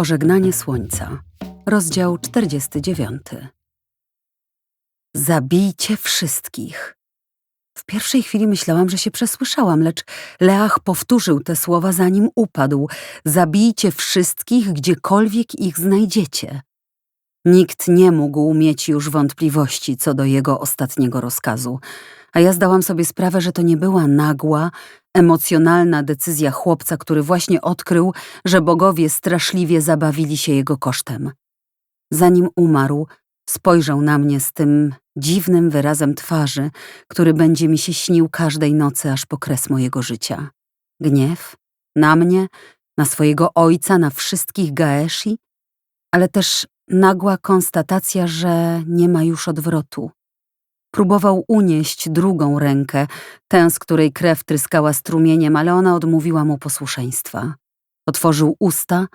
Pożegnanie słońca. Rozdział 49. Zabijcie wszystkich. W pierwszej chwili myślałam, że się przesłyszałam, lecz Leach powtórzył te słowa zanim upadł. Zabijcie wszystkich, gdziekolwiek ich znajdziecie. Nikt nie mógł mieć już wątpliwości co do jego ostatniego rozkazu, a ja zdałam sobie sprawę, że to nie była nagła, emocjonalna decyzja chłopca, który właśnie odkrył, że bogowie straszliwie zabawili się jego kosztem. Zanim umarł, spojrzał na mnie z tym dziwnym wyrazem twarzy, który będzie mi się śnił każdej nocy aż po kres mojego życia. Gniew na mnie, na swojego ojca, na wszystkich Gaeshi, ale też nagła konstatacja, że nie ma już odwrotu. Próbował unieść drugą rękę, tę, z której krew tryskała strumieniem, ale ona odmówiła mu posłuszeństwa. Otworzył usta,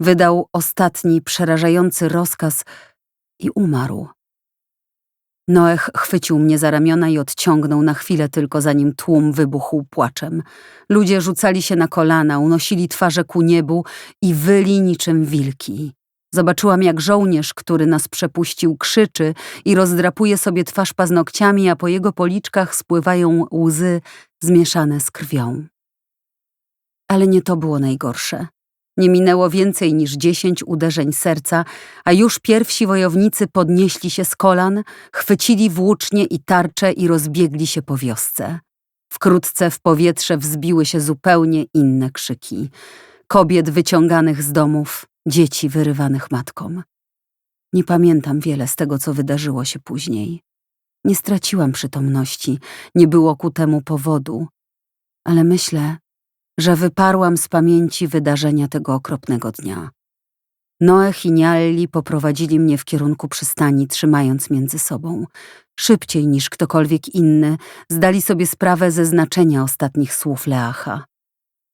wydał ostatni przerażający rozkaz i umarł. Noech chwycił mnie za ramiona i odciągnął na chwilę tylko, zanim tłum wybuchł płaczem. Ludzie rzucali się na kolana, unosili twarze ku niebu i wyli niczym wilki. Zobaczyłam, jak żołnierz, który nas przepuścił, krzyczy i rozdrapuje sobie twarz paznokciami, a po jego policzkach spływają łzy zmieszane z krwią. Ale nie to było najgorsze. Nie minęło więcej niż dziesięć uderzeń serca, a już pierwsi wojownicy podnieśli się z kolan, chwycili włócznie i tarcze i rozbiegli się po wiosce. Wkrótce w powietrze wzbiły się zupełnie inne krzyki. Kobiet wyciąganych z domów, dzieci wyrywanych matkom. Nie pamiętam wiele z tego, co wydarzyło się później. Nie straciłam przytomności, nie było ku temu powodu, ale myślę, że wyparłam z pamięci wydarzenia tego okropnego dnia. Noech i Nialli poprowadzili mnie w kierunku przystani, trzymając między sobą. Szybciej niż ktokolwiek inny zdali sobie sprawę ze znaczenia ostatnich słów Leacha.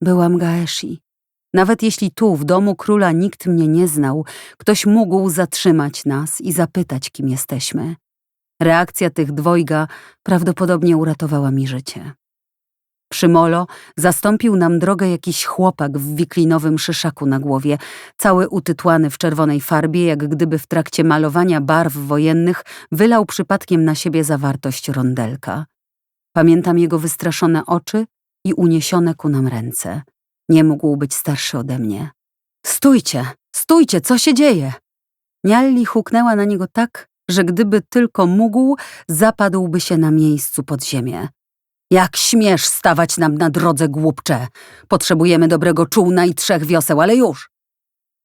Byłam Gaeshi. Nawet jeśli tu, w domu króla, nikt mnie nie znał, ktoś mógł zatrzymać nas i zapytać, kim jesteśmy. Reakcja tych dwojga prawdopodobnie uratowała mi życie. Przy molo zastąpił nam drogę jakiś chłopak w wiklinowym szyszaku na głowie, cały utytłany w czerwonej farbie, jak gdyby w trakcie malowania barw wojennych wylał przypadkiem na siebie zawartość rondelka. Pamiętam jego wystraszone oczy i uniesione ku nam ręce. Nie mógł być starszy ode mnie. Stójcie, stójcie, co się dzieje? Nialli huknęła na niego tak, że gdyby tylko mógł, zapadłby się na miejscu pod ziemię. Jak śmiesz stawać nam na drodze, głupcze? Potrzebujemy dobrego czółna i trzech wioseł, ale już!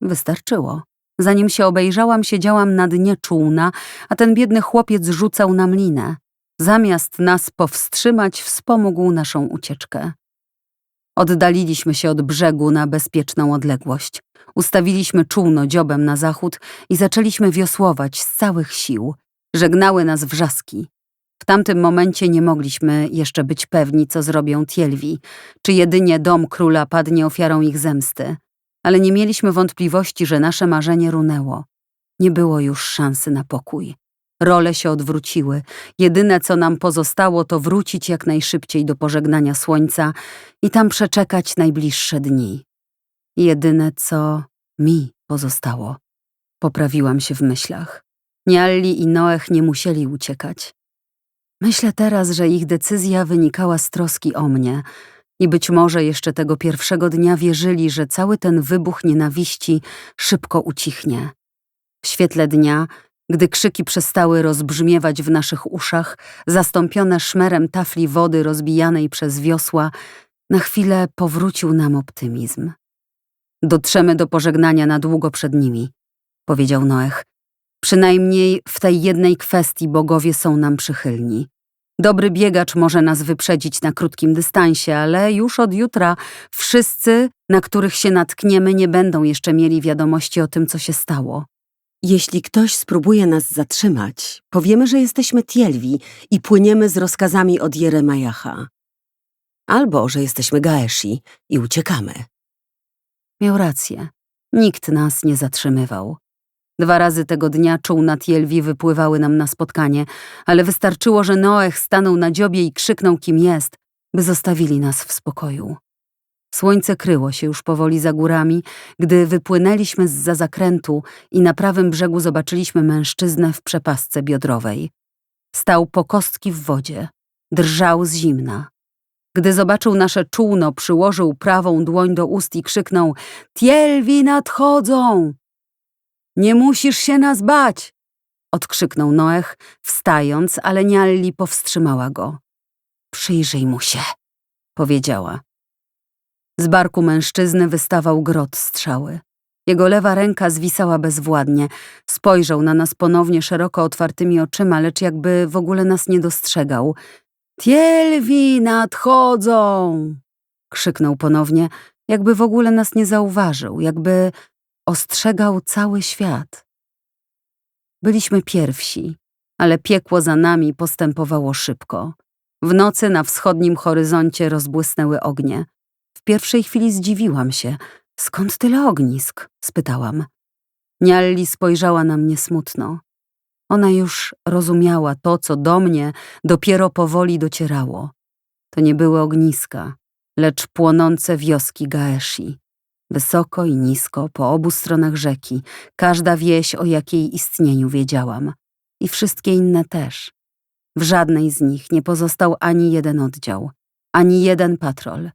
Wystarczyło. Zanim się obejrzałam, siedziałam na dnie czółna, a ten biedny chłopiec rzucał nam linę. Zamiast nas powstrzymać, wspomógł naszą ucieczkę. Oddaliliśmy się od brzegu na bezpieczną odległość. Ustawiliśmy czółno dziobem na zachód i zaczęliśmy wiosłować z całych sił. Żegnały nas wrzaski. W tamtym momencie nie mogliśmy jeszcze być pewni, co zrobią Tielwi, czy jedynie dom króla padnie ofiarą ich zemsty. Ale nie mieliśmy wątpliwości, że nasze marzenie runęło. Nie było już szansy na pokój. Role się odwróciły. Jedyne, co nam pozostało, to wrócić jak najszybciej do pożegnania słońca i tam przeczekać najbliższe dni. Jedyne, co mi pozostało. Poprawiłam się w myślach. Nialli i Noech nie musieli uciekać. Myślę teraz, że ich decyzja wynikała z troski o mnie i być może jeszcze tego pierwszego dnia wierzyli, że cały ten wybuch nienawiści szybko ucichnie. W świetle dnia gdy krzyki przestały rozbrzmiewać w naszych uszach, zastąpione szmerem tafli wody rozbijanej przez wiosła, na chwilę powrócił nam optymizm. Dotrzemy do pożegnania na długo przed nimi, powiedział Noech. Przynajmniej w tej jednej kwestii bogowie są nam przychylni. Dobry biegacz może nas wyprzedzić na krótkim dystansie, ale już od jutra wszyscy, na których się natkniemy, nie będą jeszcze mieli wiadomości o tym, co się stało. Jeśli ktoś spróbuje nas zatrzymać, powiemy, że jesteśmy Tielwi i płyniemy z rozkazami od Jeremajacha. Albo, że jesteśmy Gaeshi i uciekamy. Miał rację. Nikt nas nie zatrzymywał. Dwa razy tego dnia czółna Tielwi wypływały nam na spotkanie, ale wystarczyło, że Noech stanął na dziobie i krzyknął, kim jest, by zostawili nas w spokoju. Słońce kryło się już powoli za górami, gdy wypłynęliśmy z za zakrętu i na prawym brzegu zobaczyliśmy mężczyznę w przepasce biodrowej. Stał po kostki w wodzie, drżał z zimna. Gdy zobaczył nasze czółno, przyłożył prawą dłoń do ust i krzyknął: Tielwi nadchodzą! Nie musisz się nas bać! odkrzyknął Noech, wstając, ale Nialli powstrzymała go. Przyjrzyj mu się, powiedziała. Z barku mężczyzny wystawał grot strzały. Jego lewa ręka zwisała bezwładnie. Spojrzał na nas ponownie szeroko otwartymi oczyma, lecz jakby w ogóle nas nie dostrzegał. Tielwi nadchodzą! krzyknął ponownie, jakby w ogóle nas nie zauważył, jakby ostrzegał cały świat. Byliśmy pierwsi, ale piekło za nami postępowało szybko. W nocy na wschodnim horyzoncie rozbłysnęły ognie. W pierwszej chwili zdziwiłam się. Skąd tyle ognisk? spytałam. Nialli spojrzała na mnie smutno. Ona już rozumiała to, co do mnie dopiero powoli docierało. To nie były ogniska, lecz płonące wioski Gaeshi. Wysoko i nisko, po obu stronach rzeki, każda wieś, o jakiej istnieniu wiedziałam. I wszystkie inne też. W żadnej z nich nie pozostał ani jeden oddział, ani jeden patrol.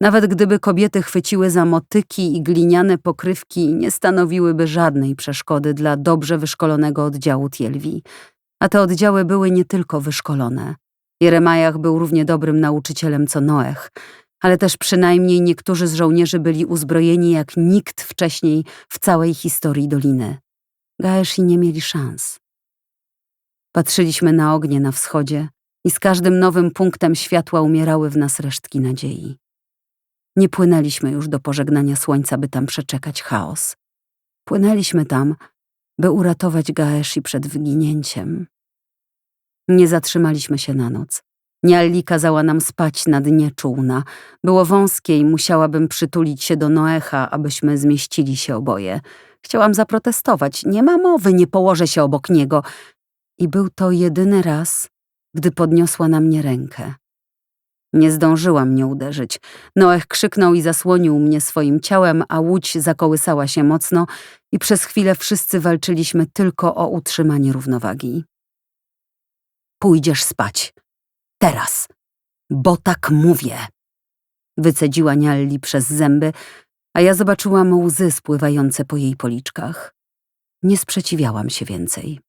Nawet gdyby kobiety chwyciły za motyki i gliniane pokrywki, nie stanowiłyby żadnej przeszkody dla dobrze wyszkolonego oddziału Tielwi. A te oddziały były nie tylko wyszkolone. Jeremajach był równie dobrym nauczycielem co Noech, ale też przynajmniej niektórzy z żołnierzy byli uzbrojeni jak nikt wcześniej w całej historii doliny. Gaeshi nie mieli szans. Patrzyliśmy na ognie na wschodzie i z każdym nowym punktem światła umierały w nas resztki nadziei. Nie płynęliśmy już do pożegnania słońca, by tam przeczekać chaos. Płynęliśmy tam, by uratować Gaeshi przed wyginięciem. Nie zatrzymaliśmy się na noc. Nialli kazała nam spać na dnie czółna. Było wąskie i musiałabym przytulić się do Noecha, abyśmy zmieścili się oboje. Chciałam zaprotestować. Nie ma mowy, nie położę się obok niego. I był to jedyny raz, gdy podniosła na mnie rękę. Nie zdążyła mnie uderzyć. Noech krzyknął i zasłonił mnie swoim ciałem, a łódź zakołysała się mocno i przez chwilę wszyscy walczyliśmy tylko o utrzymanie równowagi. Pójdziesz spać. Teraz. Bo tak mówię. Wycedziła Nialli przez zęby, a ja zobaczyłam łzy spływające po jej policzkach. Nie sprzeciwiałam się więcej.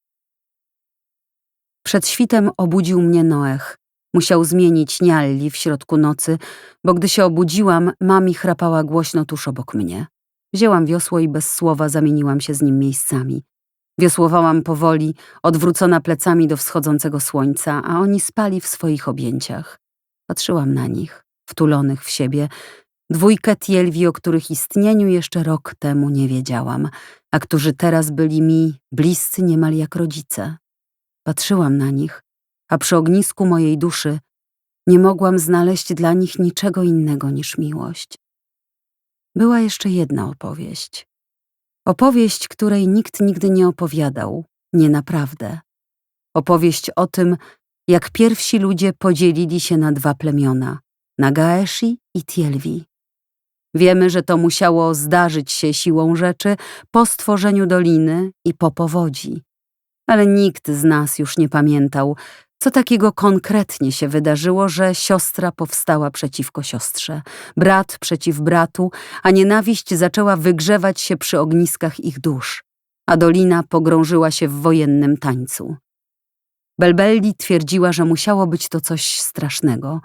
Przed świtem obudził mnie Noech. Musiał zmienić Nialli w środku nocy, bo gdy się obudziłam, mami chrapała głośno tuż obok mnie. Wzięłam wiosło i bez słowa zamieniłam się z nim miejscami. Wiosłowałam powoli, odwrócona plecami do wschodzącego słońca, a oni spali w swoich objęciach. Patrzyłam na nich, wtulonych w siebie, dwójkę tielwi, o których istnieniu jeszcze rok temu nie wiedziałam, a którzy teraz byli mi bliscy niemal jak rodzice. Patrzyłam na nich, a przy ognisku mojej duszy nie mogłam znaleźć dla nich niczego innego niż miłość. Była jeszcze jedna opowieść. Opowieść, której nikt nigdy nie opowiadał, nie naprawdę. Opowieść o tym, jak pierwsi ludzie podzielili się na dwa plemiona, na Gaeshi i Tielwi. Wiemy, że to musiało zdarzyć się siłą rzeczy po stworzeniu doliny i po powodzi. Ale nikt z nas już nie pamiętał, co takiego konkretnie się wydarzyło, że siostra powstała przeciwko siostrze, brat przeciw bratu, a nienawiść zaczęła wygrzewać się przy ogniskach ich dusz, a dolina pogrążyła się w wojennym tańcu. Belbelli twierdziła, że musiało być to coś strasznego.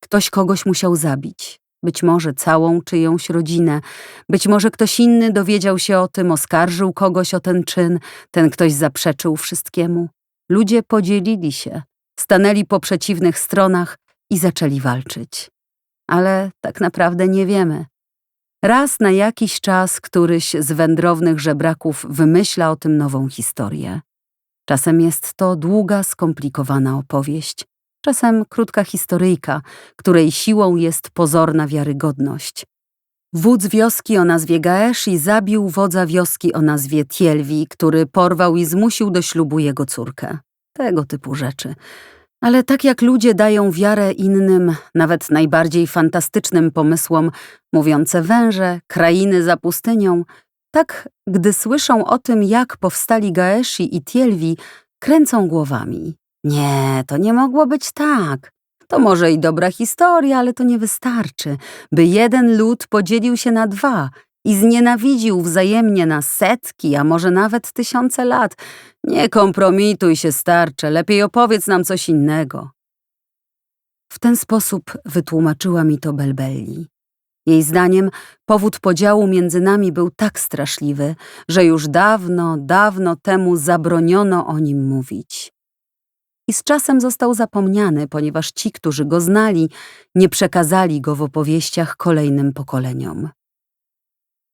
Ktoś kogoś musiał zabić, być może całą czyjąś rodzinę, być może ktoś inny dowiedział się o tym, oskarżył kogoś o ten czyn, ten ktoś zaprzeczył wszystkiemu. Ludzie podzielili się, stanęli po przeciwnych stronach i zaczęli walczyć. Ale tak naprawdę nie wiemy. Raz na jakiś czas któryś z wędrownych żebraków wymyśla o tym nową historię. Czasem jest to długa, skomplikowana opowieść, czasem krótka historyjka, której siłą jest pozorna wiarygodność. Wódz wioski o nazwie Gaeshi zabił wodza wioski o nazwie Tielwi, który porwał i zmusił do ślubu jego córkę. Tego typu rzeczy. Ale tak jak ludzie dają wiarę innym, nawet najbardziej fantastycznym pomysłom, mówiące węże, krainy za pustynią, tak gdy słyszą o tym, jak powstali Gaeshi i Tielwi, kręcą głowami. Nie, to nie mogło być tak. To może i dobra historia, ale to nie wystarczy, by jeden lud podzielił się na dwa i znienawidził wzajemnie na setki, a może nawet tysiące lat. Nie kompromituj się, starcze, lepiej opowiedz nam coś innego. W ten sposób wytłumaczyła mi to Belbelli. Jej zdaniem powód podziału między nami był tak straszliwy, że już dawno, dawno temu zabroniono o nim mówić. I z czasem został zapomniany, ponieważ ci, którzy go znali, nie przekazali go w opowieściach kolejnym pokoleniom.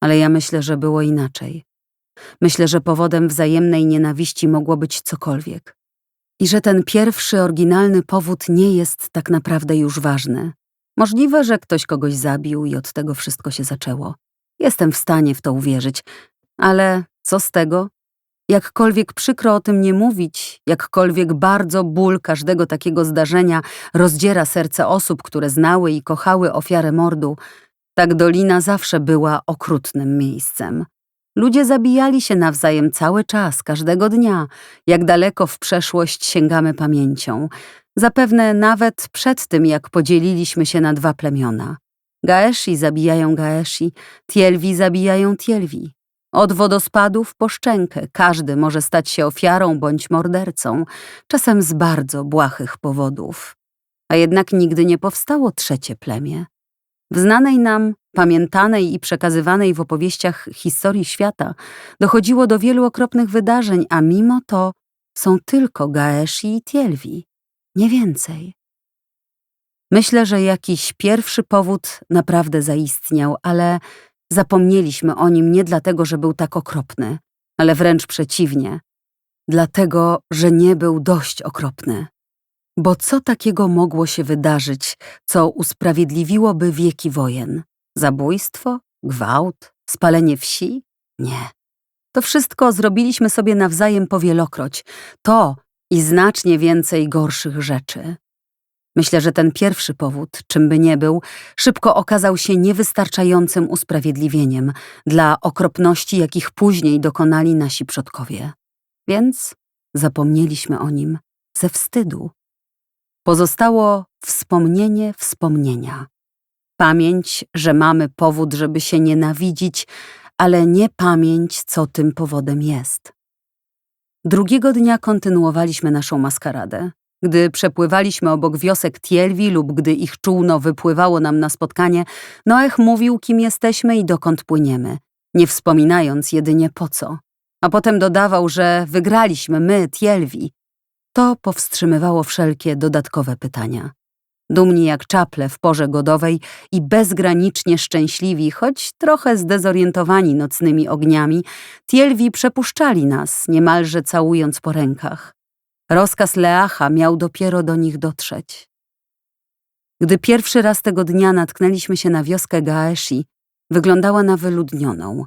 Ale ja myślę, że było inaczej. Myślę, że powodem wzajemnej nienawiści mogło być cokolwiek. I że ten pierwszy, oryginalny powód nie jest tak naprawdę już ważny. Możliwe, że ktoś kogoś zabił i od tego wszystko się zaczęło. Jestem w stanie w to uwierzyć, ale co z tego? Jakkolwiek przykro o tym nie mówić, jakkolwiek bardzo ból każdego takiego zdarzenia rozdziera serce osób, które znały i kochały ofiarę mordu, tak Dolina zawsze była okrutnym miejscem. Ludzie zabijali się nawzajem cały czas, każdego dnia, jak daleko w przeszłość sięgamy pamięcią. Zapewne nawet przed tym, jak podzieliliśmy się na dwa plemiona. Gaeshi zabijają Gaeshi, Tielwi zabijają Tielwi. Od wodospadów po szczękę każdy może stać się ofiarą bądź mordercą, czasem z bardzo błahych powodów. A jednak nigdy nie powstało trzecie plemię. W znanej nam, pamiętanej i przekazywanej w opowieściach historii świata dochodziło do wielu okropnych wydarzeń, a mimo to są tylko Gaeshi i Tielwi. Nie więcej. Myślę, że jakiś pierwszy powód naprawdę zaistniał, ale zapomnieliśmy o nim nie dlatego, że był tak okropny, ale wręcz przeciwnie. Dlatego, że nie był dość okropny. Bo co takiego mogło się wydarzyć, co usprawiedliwiłoby wieki wojen? Zabójstwo? Gwałt? Spalenie wsi? Nie. To wszystko zrobiliśmy sobie nawzajem powielokroć. To i znacznie więcej gorszych rzeczy. Myślę, że ten pierwszy powód, czym by nie był, szybko okazał się niewystarczającym usprawiedliwieniem dla okropności, jakich później dokonali nasi przodkowie. Więc zapomnieliśmy o nim ze wstydu. Pozostało wspomnienie wspomnienia. Pamięć, że mamy powód, żeby się nienawidzić, ale nie pamięć, co tym powodem jest. Drugiego dnia kontynuowaliśmy naszą maskaradę. Gdy przepływaliśmy obok wiosek Tielwi lub gdy ich czółno wypływało nam na spotkanie, Noech mówił, kim jesteśmy i dokąd płyniemy, nie wspominając jedynie po co. A potem dodawał, że wygraliśmy my, Tielwi. To powstrzymywało wszelkie dodatkowe pytania. Dumni jak czaple w porze godowej i bezgranicznie szczęśliwi, choć trochę zdezorientowani nocnymi ogniami, Tielwi przepuszczali nas, niemalże całując po rękach. Rozkaz Leacha miał dopiero do nich dotrzeć. Gdy pierwszy raz tego dnia natknęliśmy się na wioskę Gaeshi, wyglądała na wyludnioną,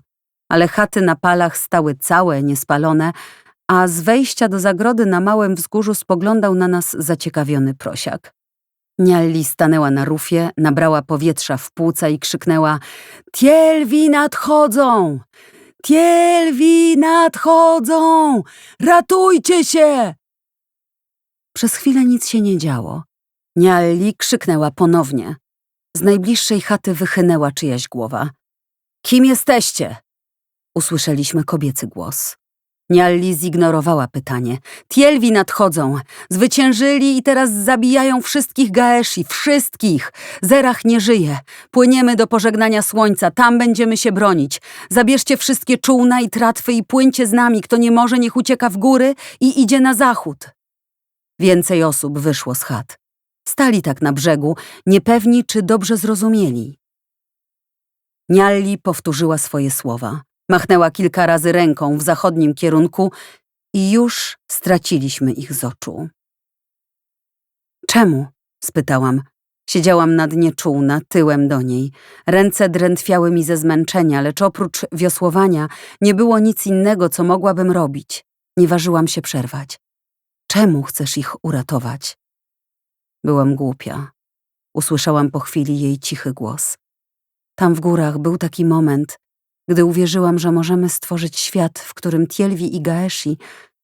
ale chaty na palach stały całe, niespalone, a z wejścia do zagrody na małym wzgórzu spoglądał na nas zaciekawiony prosiak. Nialli stanęła na rufie, nabrała powietrza w płuca i krzyknęła – Tielwi nadchodzą! Tielwi nadchodzą! Ratujcie się! Przez chwilę nic się nie działo. Nialli krzyknęła ponownie. Z najbliższej chaty wychynęła czyjaś głowa. Kim jesteście? Usłyszeliśmy kobiecy głos. Nialli zignorowała pytanie. Tielwi nadchodzą. Zwyciężyli i teraz zabijają wszystkich Gaeshi. Wszystkich. Zerach nie żyje. Płyniemy do pożegnania słońca. Tam będziemy się bronić. Zabierzcie wszystkie czółna i tratwy i płyńcie z nami. Kto nie może, niech ucieka w góry i idzie na zachód. Więcej osób wyszło z chat. Stali tak na brzegu, niepewni, czy dobrze zrozumieli. Nialli powtórzyła swoje słowa. Machnęła kilka razy ręką w zachodnim kierunku i już straciliśmy ich z oczu. Czemu? spytałam. Siedziałam na dnie czółna, tyłem do niej. Ręce drętwiały mi ze zmęczenia, lecz oprócz wiosłowania nie było nic innego, co mogłabym robić. Nie ważyłam się przerwać. Czemu chcesz ich uratować? Byłam głupia. Usłyszałam po chwili jej cichy głos. Tam w górach był taki moment, gdy uwierzyłam, że możemy stworzyć świat, w którym Tielwi i Gaeshi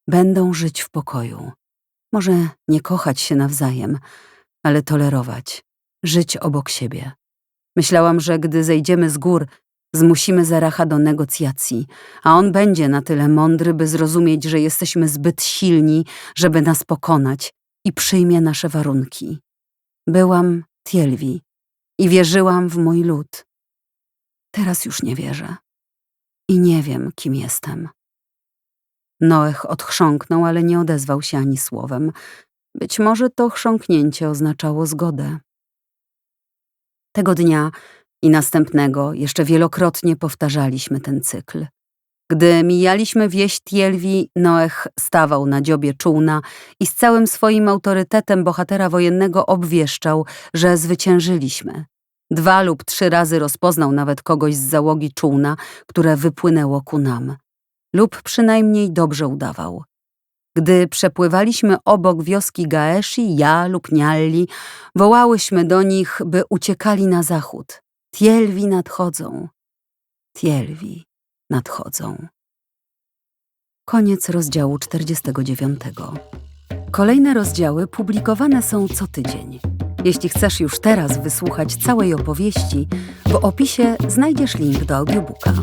będą żyć w pokoju. Może nie kochać się nawzajem, ale tolerować, żyć obok siebie. Myślałam, że gdy zejdziemy z gór, zmusimy Zeracha do negocjacji, a on będzie na tyle mądry, by zrozumieć, że jesteśmy zbyt silni, żeby nas pokonać i przyjmie nasze warunki. Byłam Tielwi i wierzyłam w mój lud. Teraz już nie wierzę i nie wiem, kim jestem. Noech odchrząknął, ale nie odezwał się ani słowem. Być może to chrząknięcie oznaczało zgodę. Tego dnia i następnego jeszcze wielokrotnie powtarzaliśmy ten cykl. Gdy mijaliśmy wieś Tielwi, Noech stawał na dziobie czółna i z całym swoim autorytetem bohatera wojennego obwieszczał, że zwyciężyliśmy. Dwa lub trzy razy rozpoznał nawet kogoś z załogi czółna, które wypłynęło ku nam. Lub przynajmniej dobrze udawał. Gdy przepływaliśmy obok wioski Gaeshi, ja lub Nialli, wołałyśmy do nich, by uciekali na zachód. Tielwi nadchodzą. Tielwi nadchodzą. Koniec rozdziału 49. Kolejne rozdziały publikowane są co tydzień. Jeśli chcesz już teraz wysłuchać całej opowieści, w opisie znajdziesz link do audiobooka.